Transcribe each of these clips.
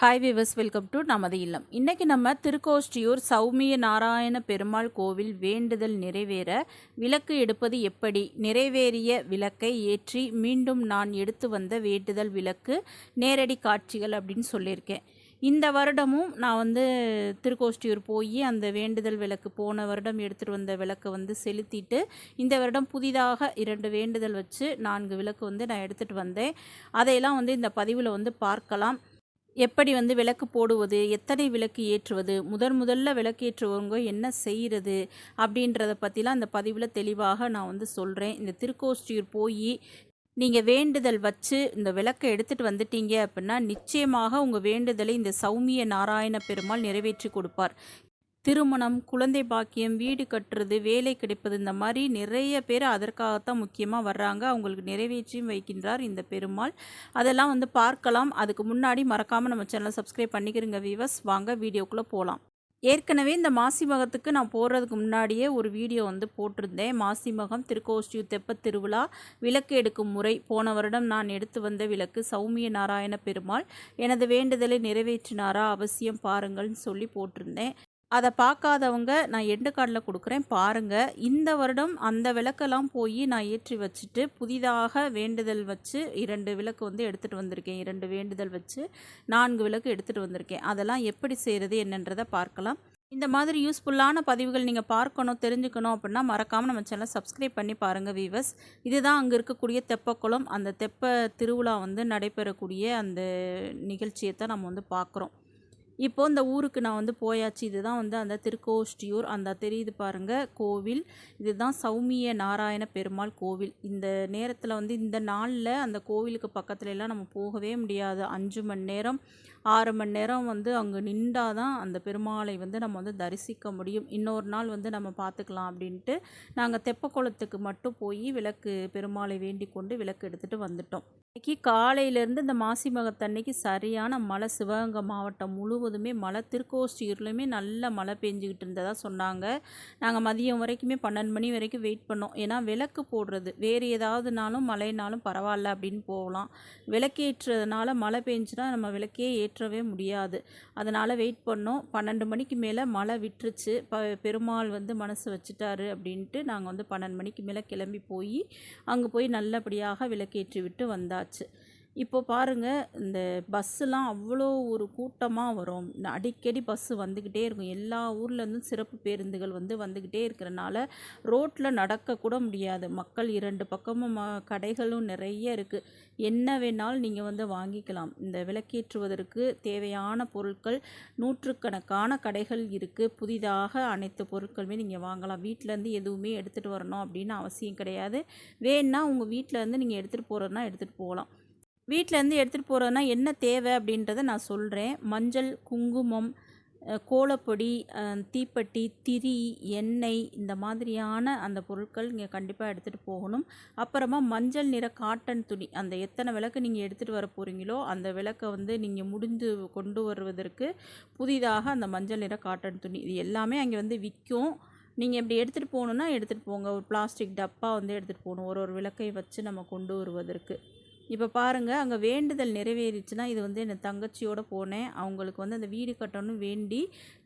Hi விவஸ் welcome to நமது இல்லம். இன்றைக்கி நம்ம திருக்கோஷ்டியூர் சௌமிய நாராயண பெருமாள் கோவில் வேண்டுதல் நிறைவேற விளக்கு எடுப்பது எப்படி? நிறைவேறிய விளக்கை ஏற்றி மீண்டும் நான் எடுத்து வந்த வேண்டுதல் விளக்கு நேரடி காட்சிகள் அப்படின்னு சொல்லியிருக்கேன். இந்த வருடமும் நான் வந்து திருக்கோஷ்டியூர் போய் அந்த வேண்டுதல் விளக்கு போன வருடம் எடுத்துகிட்டு வந்த விளக்கை வந்து செலுத்திட்டு இந்த வருடம் புதிதாக இரண்டு வேண்டுதல் வச்சு நான்கு விளக்கு வந்து நான் எடுத்துகிட்டு வந்தேன். அதையெல்லாம் வந்து இந்த பதிவில் வந்து பார்க்கலாம். எப்படி வந்து விளக்கு போடுவது எத்தனை விளக்கு ஏற்றுவது முதன் முதல்ல விளக்கு ஏற்றுவவங்க என்ன செய்கிறது அப்படின்றத பற்றிலாம் அந்த பதிவில் தெளிவாக நான் வந்து சொல்கிறேன் இந்த திருக்கோஷ்டியூர் போய் நீங்கள் வேண்டுதல் வச்சு இந்த விளக்கை எடுத்துகிட்டு வந்துட்டீங்க அப்படின்னா நிச்சயமாக உங்கள் வேண்டுதலை இந்த சௌமிய நாராயண பெருமாள் நிறைவேற்றி கொடுப்பார். திருமணம் குழந்தை பாக்கியம் வீடு கட்டுறது வேலை கிடைப்பது இந்த மாதிரி நிறைய பேர் அதற்காகத்தான் முக்கியமாக வர்றாங்க. அவங்களுக்கு நிறைவேற்றியும் வைக்கின்றார் இந்த பெருமாள். அதெல்லாம் வந்து பார்க்கலாம். அதுக்கு முன்னாடி மறக்காமல் நம்ம சேனலை சப்ஸ்கிரைப் பண்ணிக்கிறங்க வீவர்ஸ் வாங்க வீடியோக்குள்ளே போகலாம் ஏற்கனவே இந்த மாசி மகத்துக்கு நான் போடுறதுக்கு முன்னாடியே ஒரு வீடியோ வந்து போட்டிருந்தேன். மாசி மகம் திருக்கோஷ்டி தெப்பத் திருவிழா விளக்கு எடுக்கும் முறை. போன வருடம் நான் எடுத்து வந்த விளக்கு சௌமிய நாராயண பெருமாள். எனது வேண்டுதலை நிறைவேற்றினாரா? அவசியம் பாருங்கள்னு சொல்லி போட்டிருந்தேன். அதை பார்க்காதவங்க நான் எண்டு கார்டில் கொடுக்குறேன் பாருங்கள் இந்த வருடம் அந்த விளக்கெல்லாம் போய் நான் ஏற்றி வச்சுட்டு புதிதாக வேண்டுதல் வச்சு இரண்டு விளக்கு வந்து எடுத்துகிட்டு வந்திருக்கேன். இரண்டு வேண்டுதல் வச்சு நான்கு விளக்கு எடுத்துகிட்டு வந்திருக்கேன். அதெல்லாம் எப்படி செய்கிறது என்னன்றதை பார்க்கலாம். இந்த மாதிரி யூஸ்ஃபுல்லான பதிவுகள் நீங்கள் பார்க்கணும் தெரிஞ்சுக்கணும் அப்படின்னா மறக்காமல் நம்ம சேனலை சப்ஸ்கிரைப் பண்ணி பாருங்கள் வீவர்ஸ் இதுதான் அங்கே இருக்கக்கூடிய தெப்பக்குளம். அந்த தெப்ப திருவிழா வந்து நடைபெறக்கூடிய அந்த நிகழ்ச்சியை தான் நம்ம வந்து பார்க்குறோம். இப்போது இந்த ஊருக்கு நான் வந்து போயாச்சு. இதுதான் வந்து அந்த திருக்கோஷ்டியூர். அந்த தெரியுது பாருங்கள் கோவில். இதுதான் சௌமிய நாராயண பெருமாள் கோவில். இந்த நேரத்தில் வந்து இந்த நாளில் அந்த கோவிலுக்கு பக்கத்துல எல்லாம் நம்ம போகவே முடியாது. அஞ்சு மணி நேரம் ஆறு மணி நேரம் வந்து அங்கே நின்றால் தான் அந்த பெருமாளை வந்து நம்ம வந்து தரிசிக்க முடியும். இன்னொரு நாள் வந்து நம்ம பார்த்துக்கலாம் அப்படின்ட்டு நாங்கள் தெப்பக்குளத்துக்கு மட்டும் போய் விளக்கு பெருமாளை வேண்டி கொண்டு விளக்கு எடுத்துகிட்டு வந்துட்டோம். இன்றைக்கி காலையிலேருந்து இந்த மாசி மகத்தன்னைக்கு சரியான மழை சிவகங்கை மாவட்டம் முழுவதுமே மழை திருக்கோஷ்டியூர்லேயுமே நல்ல மழை பெஞ்சிக்கிட்டு இருந்ததாக சொன்னாங்க. நாங்கள் மதியம் வரைக்குமே பன்னெண்டு மணி வரைக்கும் வெயிட் பண்ணோம். ஏன்னா விளக்கு போடுறது வேறு ஏதாவதுனாலும் மழைனாலும் பரவாயில்ல அப்படின்னு போகலாம். விளக்கேற்றுறதுனால மழை பெஞ்சுனா நம்ம விளக்கே ஏற்றவே முடியாது. அதனால் வெயிட் பண்ணோம். பன்னெண்டு மணிக்கு மேலே மழை விட்டுருச்சு. ப பெருமாள் வந்து மனசு வச்சுட்டாரு அப்படின்ட்டு நாங்கள் வந்து பன்னெண்டு மணிக்கு மேலே கிளம்பி போய் அங்கே போய் நல்லபடியாக விளக்கேற்றி விட்டு வந்தாச்சு. இப்போ பாருங்கள் இந்த பஸ்ஸுலாம் அவ்வளோ ஒரு கூட்டமாக வரும். அடிக்கடி பஸ்ஸு வந்துக்கிட்டே இருக்கும். எல்லா ஊர்லேருந்தும் சிறப்பு பேருந்துகள் வந்து வந்துக்கிட்டே இருக்கிறனால ரோட்டில் நடக்கக்கூட முடியாது. மக்கள் இரண்டு பக்கமும் ம- கடைகளும் நிறைய இருக்குது என்ன வேணாலும் நீங்கள் வந்து வாங்கிக்கலாம். இந்த விளக்கேற்றுவதற்கு தேவையான பொருட்கள் நூற்றுக்கணக்கான கடைகள் இருக்குது புதிதாக அனைத்து பொருட்களுமே நீங்கள் வாங்கலாம். வீட்டிலேருந்து எதுவுமே எடுத்துகிட்டு வரணும் அப்படின்னு அவசியம் கிடையாது. வேணால் உங்கள் வீட்டிலேருந்து நீங்கள் எடுத்துகிட்டு போகிறதுனா எடுத்துகிட்டு போகலாம். வீட்டிலேருந்து எடுத்துகிட்டு போகிறதுனா என்ன தேவை அப்படின்றத நான் சொல்கிறேன் மஞ்சள் குங்குமம் கோலப்பொடி தீப்பெட்டி திரி எண்ணெய் இந்த மாதிரியான அந்த பொருட்கள் இங்கே கண்டிப்பாக எடுத்துகிட்டு போகணும். அப்புறமா மஞ்சள் நிற காட்டன் துணி. அந்த எத்தனை விளக்கு நீங்கள் எடுத்துகிட்டு வர போகிறீங்களோ அந்த விளக்கை வந்து நீங்கள் முடிந்து கொண்டு வருவதற்கு புதிதாக அந்த மஞ்சள் நிற காட்டன் துணி. இது எல்லாமே அங்கே வந்து விற்கும் நீங்கள் இப்படி எடுத்துகிட்டு போகணுன்னா எடுத்துகிட்டு போங்க. ஒரு பிளாஸ்டிக் டப்பா வந்து எடுத்துகிட்டு போகணும். ஒரு ஒரு விளக்கை வச்சு நம்ம கொண்டு வருவதற்கு. இப்போ பாருங்கள் அங்கே வேண்டுதல் நிறைவேறிச்சுன்னா இது வந்து என் தங்கச்சியோட போனேன். அவங்களுக்கு வந்து அந்த வீடு கட்டணும் வேண்டி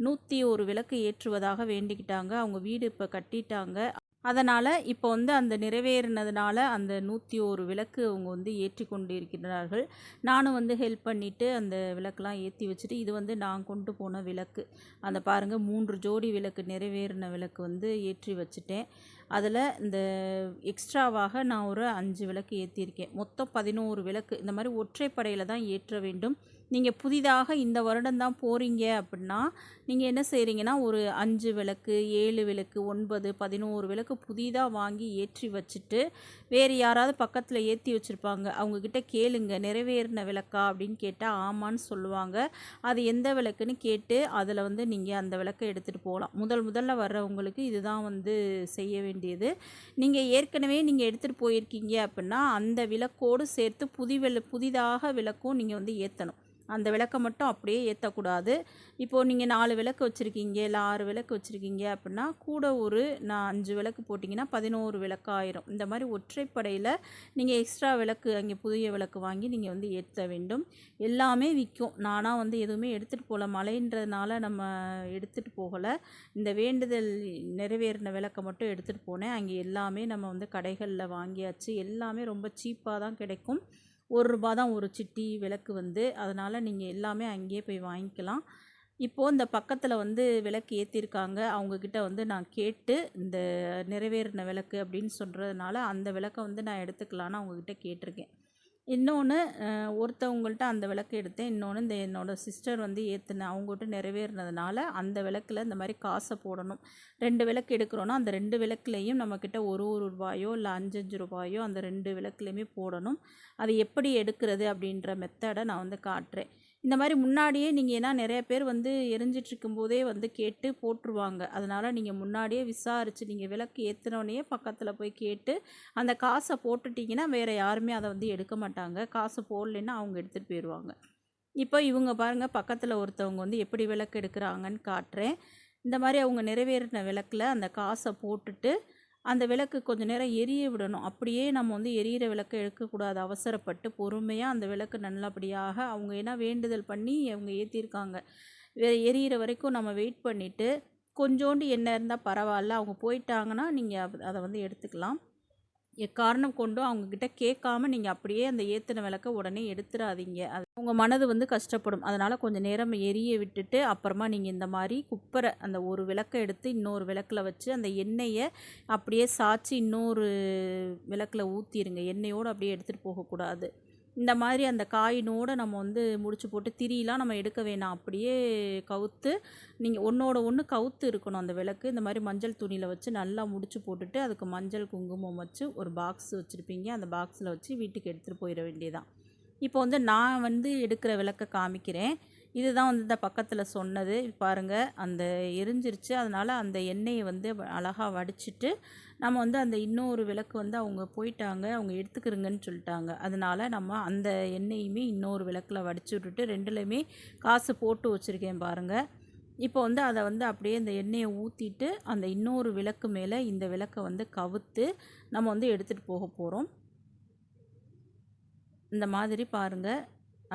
நூற்றி ஒரு விளக்கு ஏற்றுவதாக வேண்டிக்கிட்டாங்க. அவங்க வீடு இப்போ கட்டிட்டாங்க. அதனால் இப்போ வந்து அந்த நிறைவேறினதுனால அந்த நூற்றி ஒரு விளக்கு அவங்க வந்து ஏற்றி கொண்டு இருக்கிறார்கள் நானும் வந்து ஹெல்ப் பண்ணிவிட்டு அந்த விளக்கெலாம் ஏற்றி வச்சுட்டு இது வந்து நான் கொண்டு போன விளக்கு. அந்த பாருங்கள் மூன்று ஜோடி விளக்கு நிறைவேறின விளக்கு வந்து ஏற்றி வச்சுட்டேன். அதில் இந்த எக்ஸ்ட்ராவாக நான் ஒரு அஞ்சு விளக்கு ஏற்றியிருக்கேன் மொத்தம் பதினோரு விளக்கு. இந்த மாதிரி ஒற்றைப்படையில் தான் ஏற்ற வேண்டும். நீங்கள் புதிதாக இந்த வருடம் தான் போகிறீங்க அப்படின்னா நீங்கள் என்ன செய்கிறீங்கன்னா ஒரு அஞ்சு விளக்கு ஏழு விளக்கு ஒன்பது பதினோரு விளக்கு புதிதாக வாங்கி ஏற்றி வச்சுட்டு வேறு யாராவது பக்கத்தில் ஏற்றி வச்சுருப்பாங்க. அவங்கக்கிட்ட கேளுங்க நிறைவேறின விளக்கா அப்படின்னு கேட்டால் ஆமான்னு சொல்லுவாங்க. அது எந்த விளக்குன்னு கேட்டு அதில் வந்து நீங்கள் அந்த விளக்கை எடுத்துகிட்டு போகலாம். முதல் முதல்ல வர்றவங்களுக்கு இதுதான் வந்து செய்ய வேண்டியது. நீங்கள் ஏற்கனவே நீங்கள் எடுத்துகிட்டு போயிருக்கீங்க அப்படின்னா அந்த விளக்கோடு சேர்த்து புதி விள புதிதாக விளக்கும் நீங்கள் வந்து ஏற்றணும் அந்த விளக்கை மட்டும் அப்படியே ஏற்றக்கூடாது இப்போது நீங்கள் நாலு விளக்கு வச்சுருக்கீங்க இல்லை ஆறு விளக்கு வச்சுருக்கீங்க அப்படின்னா கூட ஒரு நான் அஞ்சு விளக்கு போட்டிங்கன்னா பதினோரு விளக்கு ஆயிரும் இந்த மாதிரி ஒற்றைப்படையில் நீங்கள் எக்ஸ்ட்ரா விளக்கு அங்கே புதிய விளக்கு வாங்கி நீங்கள் வந்து ஏற்ற வேண்டும். எல்லாமே விற்கும். நானாக வந்து எதுவுமே எடுத்துகிட்டு போகல. மழைன்றதுனால நம்ம எடுத்துகிட்டு போகலை. இந்த வேண்டுதல் நிறைவேறின விளக்கை மட்டும் எடுத்துகிட்டு போனேன். அங்கே எல்லாமே நம்ம வந்து கடைகளில் வாங்கியாச்சு. எல்லாமே ரொம்ப சீப்பாக தான் கிடைக்கும். ஒரு ரூபா தான் ஒரு சிட்டி விளக்கு வந்து அதனால் நீங்கள் எல்லாமே அங்கேயே போய் வாங்கிக்கலாம். இப்போது இந்த பக்கத்தில் வந்து விளக்கு ஏற்றிருக்காங்க அவங்கக்கிட்ட வந்து நான் கேட்டு இந்த நிறைவேறின விளக்கு அப்படின்னு சொல்கிறதுனால அந்த விளக்கை வந்து நான் எடுத்துக்கலான்னு அவங்கக்கிட்ட கேட்டிருக்கேன். இன்னொன்று ஒருத்தவங்கள்ட்ட அந்த விளக்கு எடுத்தேன். இன்னொன்று இந்த என்னோடய சிஸ்டர் வந்து ஏற்றுன அவங்ககிட்ட நிறைவேறினதுனால அந்த விளக்கில் இந்த மாதிரி காசை போடணும். ரெண்டு விளக்கு எடுக்கிறோன்னா அந்த ரெண்டு விளக்குலேயும் நம்மக்கிட்ட ஒரு ஒரு ரூபாயோ இல்லை அஞ்சு அஞ்சு ரூபாயோ அந்த ரெண்டு விளக்குலேயுமே போடணும். அது எப்படி எடுக்கிறது அப்படின்ற மெத்தடை நான் வந்து காட்டுறேன். இந்த மாதிரி முன்னாடியே நீங்கள் ஏன்னா நிறைய பேர் வந்து எரிஞ்சிட்ருக்கும் போதே வந்து கேட்டு போட்டுருவாங்க. அதனால் நீங்கள் முன்னாடியே விசாரித்து நீங்கள் விளக்கு ஏற்றினோடனே பக்கத்தில் போய் கேட்டு அந்த காசை போட்டுட்டிங்கன்னா வேறு யாருமே அதை வந்து எடுக்க மாட்டாங்க. காசு போடலைன்னா அவங்க எடுத்துகிட்டு போயிடுவாங்க இப்போ இவங்க பாருங்கள் பக்கத்தில் ஒருத்தவங்க வந்து எப்படி விளக்கு எடுக்கிறாங்கன்னு காட்டுறேன். இந்த மாதிரி அவங்க நிறைவேறின விளக்கில் அந்த காசை போட்டுட்டு அந்த விளக்கு கொஞ்சம் நேரம் எரிய விடணும். அப்படியே நம்ம வந்து எரியிற விளக்கை எடுக்கக்கூடாது அவசரப்பட்டு பொறுமையாக அந்த விளக்கு நல்லபடியாக அவங்க என்ன வேண்டுதல் பண்ணி அவங்க ஏற்றிருக்காங்க எரியிற வரைக்கும் நம்ம வெயிட் பண்ணிவிட்டு கொஞ்சோண்டு எண்ணெய் இருந்தால் பரவாயில்ல. அவங்க போயிட்டாங்கன்னா நீங்கள் அதை வந்து எடுத்துக்கலாம். எக்காரணம் கொண்டும் அவங்கக்கிட்ட கேட்காம நீங்கள் அப்படியே அந்த ஏற்றின விளக்க உடனே எடுத்துடாதீங்க அது உங்கள் மனது வந்து கஷ்டப்படும். அதனால் கொஞ்சம் நேரம் எரிய விட்டுட்டு அப்புறமா நீங்கள் இந்த மாதிரி குப்பரை அந்த ஒரு விளக்கை எடுத்து இன்னொரு விளக்கில் வச்சு அந்த எண்ணெயை அப்படியே சாய்ச்சி இன்னொரு விளக்கில் ஊற்றிடுங்க எண்ணெயோடு அப்படியே எடுத்துகிட்டு போகக்கூடாது. இந்த மாதிரி அந்த காயினோடு நம்ம வந்து முடிச்சு போட்டு திரியெலாம் நம்ம எடுக்க வேணாம். அப்படியே கவுத்து நீங்கள் ஒன்றோட ஒன்று கவுத்து இருக்கணும் அந்த விளக்கு. இந்த மாதிரி மஞ்சள் துணியில் வச்சு நல்லா முடிச்சு போட்டுட்டு அதுக்கு மஞ்சள் குங்குமம் வச்சு ஒரு பாக்ஸ் வச்சுருப்பீங்க. அந்த பாக்ஸில் வச்சு வீட்டுக்கு எடுத்துகிட்டு போயிட வேண்டியதான் இப்போ வந்து நான் வந்து எடுக்கிற விளக்கை காமிக்கிறேன். இதுதான் வந்து இந்த பக்கத்தில் சொன்னது. பாருங்கள் அந்த எரிஞ்சிருச்சு. அதனால் அந்த எண்ணெயை வந்து அழகாக வடிச்சிட்டு நம்ம வந்து அந்த இன்னொரு விளக்கு வந்து அவங்க போயிட்டாங்க அவங்க எடுத்துக்கிறங்கன்னு சொல்லிட்டாங்க. அதனால் நம்ம அந்த எண்ணெயுமே இன்னொரு விளக்கில் வடிச்சு விட்டுட்டு ரெண்டுலேயுமே காசு போட்டு வச்சுருக்கேன் பாருங்கள் இப்போ வந்து அதை வந்து அப்படியே இந்த எண்ணெயை ஊற்றிட்டு அந்த இன்னொரு விளக்கு மேலே இந்த விளக்கை வந்து கவுத்து நம்ம வந்து எடுத்துகிட்டு போக போகிறோம் இந்த மாதிரி பாருங்கள்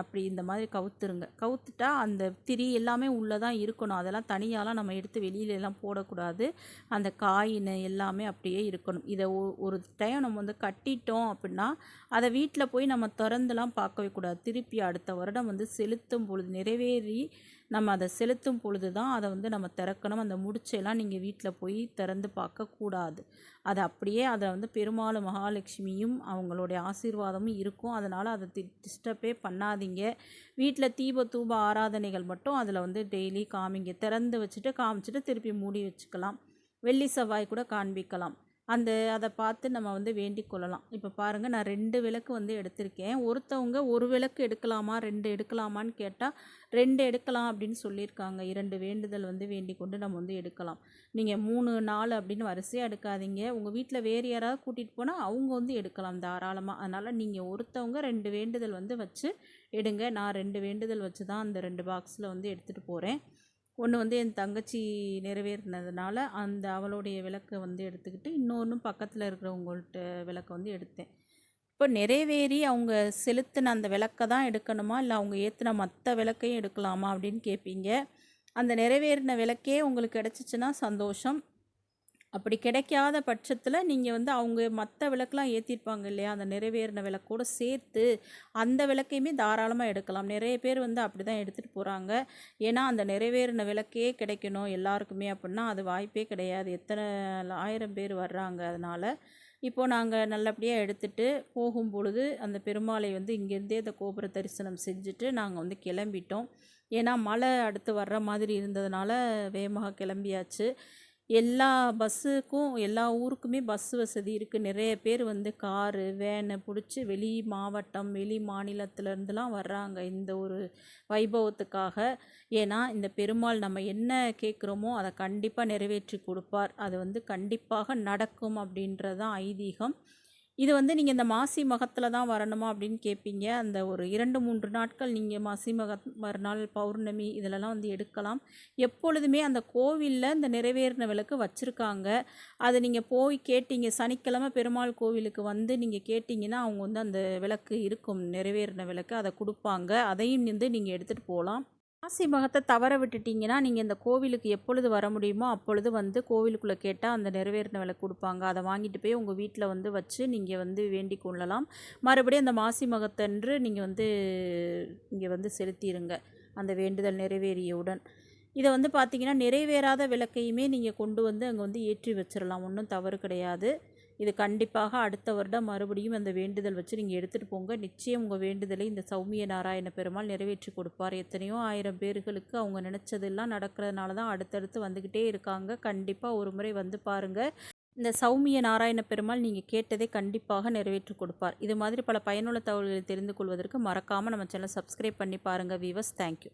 அப்படி இந்த மாதிரி கவுத்துருங்க. கவுத்துட்டா அந்த திரி எல்லாமே உள்ளே தான் இருக்கணும். அதெல்லாம் தனியாலாம் நம்ம எடுத்து வெளியிலலாம் போடக்கூடாது. அந்த காயின் எல்லாமே அப்படியே இருக்கணும். இதை ஒரு டைம் நம்ம வந்து கட்டிட்டோம் அப்படின்னா அதை வீட்டில் போய் நம்ம திறந்துலாம் பார்க்கவே கூடாது. திருப்பி அடுத்த வருடம் வந்து செலுத்தும் பொழுது நிறைவேறி நம்ம அதை செலுத்தும் பொழுது தான் அதை வந்து நம்ம திறக்கணும். அந்த முடிச்செல்லாம் நீங்கள் வீட்டில் போய் திறந்து பார்க்கக்கூடாது அது அப்படியே அதை வந்து பெருமாள் மகாலட்சுமியும் அவங்களுடைய ஆசீர்வாதமும் இருக்கும். அதனால் அதை தி டிஸ்டர்பே பண்ணாதீங்க. வீட்டில் தீப தூப ஆராதனைகள் மட்டும் அதில் வந்து டெய்லி காமிங்க. திறந்து வச்சுட்டு காமிச்சிட்டு திருப்பி மூடி வச்சுக்கலாம். வெள்ளி செவ்வாய் கூட காண்பிக்கலாம். அந்த அதை பார்த்து நம்ம வந்து வேண்டிக் கொள்ளலாம். இப்போ பாருங்கள் நான் ரெண்டு விளக்கு வந்து எடுத்திருக்கேன். ஒருத்தவங்க ஒரு விளக்கு எடுக்கலாமா ரெண்டு எடுக்கலாமான்னு கேட்டால் ரெண்டு எடுக்கலாம் அப்படின்னு சொல்லியிருக்காங்க. இரண்டு வேண்டுதல் வந்து வேண்டிக் கொண்டு நம்ம வந்து எடுக்கலாம். நீங்கள் மூணு நாலு அப்படின்னு வரிசையாக எடுக்காதீங்க. உங்கள் வீட்டில் வேறு யாராவது கூட்டிகிட்டு போனால் அவங்க வந்து எடுக்கலாம் தாராளமாக அதனால் நீங்கள் ஒருத்தவங்க ரெண்டு வேண்டுதல் வந்து வச்சு எடுங்க. நான் ரெண்டு வேண்டுதல் வச்சு தான் அந்த ரெண்டு பாக்ஸில் வந்து எடுத்துகிட்டு போகிறேன் ஒன்று வந்து என் தங்கச்சி நிறைவேறினதுனால அந்த அவளுடைய விளக்கை வந்து எடுத்துக்கிட்டு இன்னொன்று பக்கத்தில் இருக்கிறவங்கள்ட்ட விளக்கை வந்து எடுத்தேன். இப்போ நிறைவேறி அவங்க செலுத்தின அந்த விளக்கை தான் எடுக்கணுமா? இல்லை அவங்க ஏற்றின மற்ற விளக்கையும் எடுக்கலாமா அப்படின்னு கேட்பீங்க அந்த நிறைவேறின விளக்கே உங்களுக்கு கிடச்சிச்சின்னா சந்தோஷம். அப்படி கிடைக்காத பட்சத்தில் நீங்கள் வந்து அவங்க மற்ற விளக்கெலாம் ஏற்றிருப்பாங்க இல்லையா? அந்த நிறைவேறின விளக்கோடு சேர்த்து அந்த விளக்கையுமே தாராளமாக எடுக்கலாம். நிறைய பேர் வந்து அப்படி தான் எடுத்துகிட்டு போகிறாங்க ஏன்னா அந்த நிறைவேறின விளக்கே கிடைக்கணும் எல்லாருக்குமே அப்படின்னா அது வாய்ப்பே கிடையாது. எத்தனை ஆயிரம் பேர் வர்றாங்க அதனால். இப்போது நாங்கள் நல்லபடியாக எடுத்துகிட்டு போகும் பொழுது அந்த பெருமாளை வந்து இங்கேருந்தே அந்த கோபுர தரிசனம் செஞ்சுட்டு நாங்கள் வந்து கிளம்பிட்டோம். ஏன்னா மழை அடுத்து வர்ற மாதிரி இருந்ததுனால வேகமாக கிளம்பியாச்சு. எல்லா பஸ்ஸுக்கும் எல்லா ஊருக்குமே பஸ் வசதி இருக்குது நிறைய பேர் வந்து காரு வேனை பிடிச்சி வெளி மாவட்டம் வெளி மாநிலத்திலேருந்துலாம் வர்றாங்க இந்த ஒரு வைபவத்துக்காக. ஏன்னா இந்த பெருமாள் நம்ம என்ன கேட்குறோமோ அதை கண்டிப்பாக நிறைவேற்றி கொடுப்பார். அது வந்து கண்டிப்பாக நடக்கும் அப்படின்றதான் ஐதீகம். இது வந்து நீங்கள் இந்த மாசி மகத்தில் தான் வரணுமா அப்படின்னு கேட்பீங்க அந்த ஒரு இரண்டு மூன்று நாட்கள் நீங்கள் மாசி மகத் மறுநாள் பௌர்ணமி இதிலலாம் வந்து எடுக்கலாம். எப்பொழுதுமே அந்த கோவிலில் இந்த நிறைவேறின விளக்கு வச்சுருக்காங்க. அதை நீங்கள் போய் கேட்டீங்க. சனிக்கிழமை பெருமாள் கோவிலுக்கு வந்து நீங்கள் கேட்டிங்கன்னா அவங்க வந்து அந்த விளக்கு இருக்கும். நிறைவேறின விளக்கு அதை கொடுப்பாங்க. அதையும் வந்து நீங்கள் எடுத்துகிட்டு போகலாம். மாசி மகத்தை தவற விட்டுட்டிங்கன்னா நீங்கள் இந்த கோவிலுக்கு எப்பொழுது வர முடியுமோ அப்பொழுது வந்து கோவிலுக்குள்ளே கேட்டால் அந்த நிறைவேறின விலை கொடுப்பாங்க. அதை வாங்கிட்டு போய் உங்கள் வீட்டில் வந்து வச்சு நீங்கள் வந்து வேண்டிக் கொள்ளலாம். மறுபடியும் அந்த மாசி மகத்தன்று நீங்கள் வந்து இங்கே வந்து செலுத்திடுங்க அந்த வேண்டுதல் நிறைவேறியவுடன். இதை வந்து பார்த்திங்கன்னா நிறைவேறாத விளக்கையுமே நீங்கள் கொண்டு வந்து அங்கே வந்து ஏற்றி வச்சிடலாம் ஒன்றும் தவறு கிடையாது. இது கண்டிப்பாக அடுத்த வருடம் மறுபடியும் அந்த வேண்டுதல் வச்சு நீங்கள் எடுத்துகிட்டு போங்க. நிச்சயம் உங்கள் வேண்டுதலை இந்த சௌமிய நாராயண பெருமாள் நிறைவேற்றி கொடுப்பார். எத்தனையோ ஆயிரம் பேர்களுக்கு அவங்க நினச்சதெல்லாம் நடக்கிறதுனால தான் அடுத்தடுத்து வந்துக்கிட்டே இருக்காங்க. கண்டிப்பாக ஒரு முறை வந்து பாருங்கள் இந்த சௌமிய நாராயண பெருமாள் நீங்கள் கேட்டதை கண்டிப்பாக நிறைவேற்றி கொடுப்பார். இது மாதிரி பல பயனுள்ள தகவல்களை தெரிந்து கொள்வதற்கு மறக்காமல் நம்ம சேனல் சப்ஸ்கிரைப் பண்ணி பாருங்கள் வீவர்ஸ் தேங்க்யூ